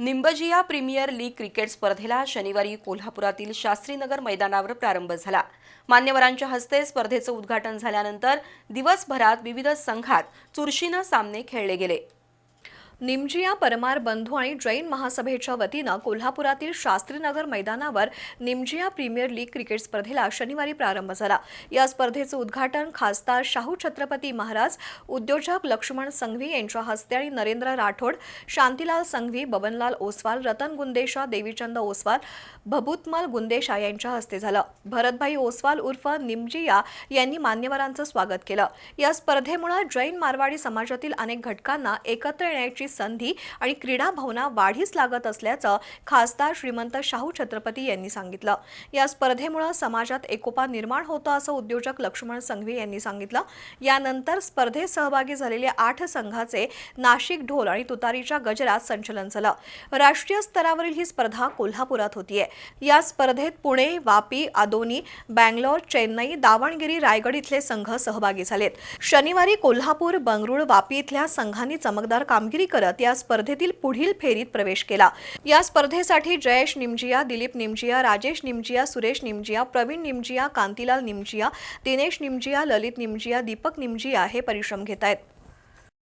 निंबजिया premier league cricket स्पर्धेला शनिवारी कोल्हापुरातील शास्त्रीनगर मैदानावर प्रारंभ झाला. मान्यवरांच्या हस्ते स्पर्धेचं उद्घाटन झाल्यानंतर दिवसभरात विविध संघात चुरशीनं सामने खेळले गेले. निमजिया परमार बंधू आणि जैन महासभेच्या वतीनं कोल्हापुरातील शास्त्रीनगर मैदानावर निमजिया प्रीमियर लीग क्रिकेट स्पर्धेला शनिवारी प्रारंभ झाला. या स्पर्धेचं उद्घाटन खासदार शाहू छत्रपती महाराज उद्योजक लक्ष्मण संघवी यांच्या हस्ते आणि नरेंद्र राठोड शांतीलाल संघवी बबनलाल ओसवाल रतन गुंदेशा देवीचंद ओसवाल भभूतमल गुंदेशा यांच्या हस्ते झालं. भरतभाई ओसवाल उर्फ निमजिया यांनी मान्यवरांचं स्वागत केलं. या स्पर्धेमुळे जैन मारवाडी समाजातील अनेक घटकांना एकत्र येण्याची संधी आणि क्रीडा भावना वाढीस लागत असल्याचं खासदार श्रीमंत शाहू छत्रपती यांनी सांगितलं. या स्पर्धेमुळे समाजात एकोपा निर्माण होतो असं उद्योजक लक्ष्मण संघवी यांनी सांगितलं. यानंतर स्पर्धेत सहभागी झालेल्या आठ संघाचे नाशिक ढोल आणि तुतारीच्या गजरात संचलन झालं. राष्ट्रीय स्तरावरील ही स्पर्धा कोल्हापुरात होतीये. या स्पर्धेत पुणे वापी आदोनी बँगलोर चेन्नई दावणगिरी रायगड इथले संघ सहभागी झालेत. शनिवारी कोल्हापूर बंगळुरू वापी इथल्या संघांनी चमकदार कामगिरी करत या स्पर्धेतील पुढील फेरीत प्रवेश केला. या स्पर्धेसाठी जयेश निमजिया दिलीप निमजिया राजेश निमजिया सुरेश निमजिया प्रवीण निमजिया कांतीलाल निमजिया दिनेश निमजिया ललित निमजिया दीपक निमजिया हे परिश्रम घेत आहेत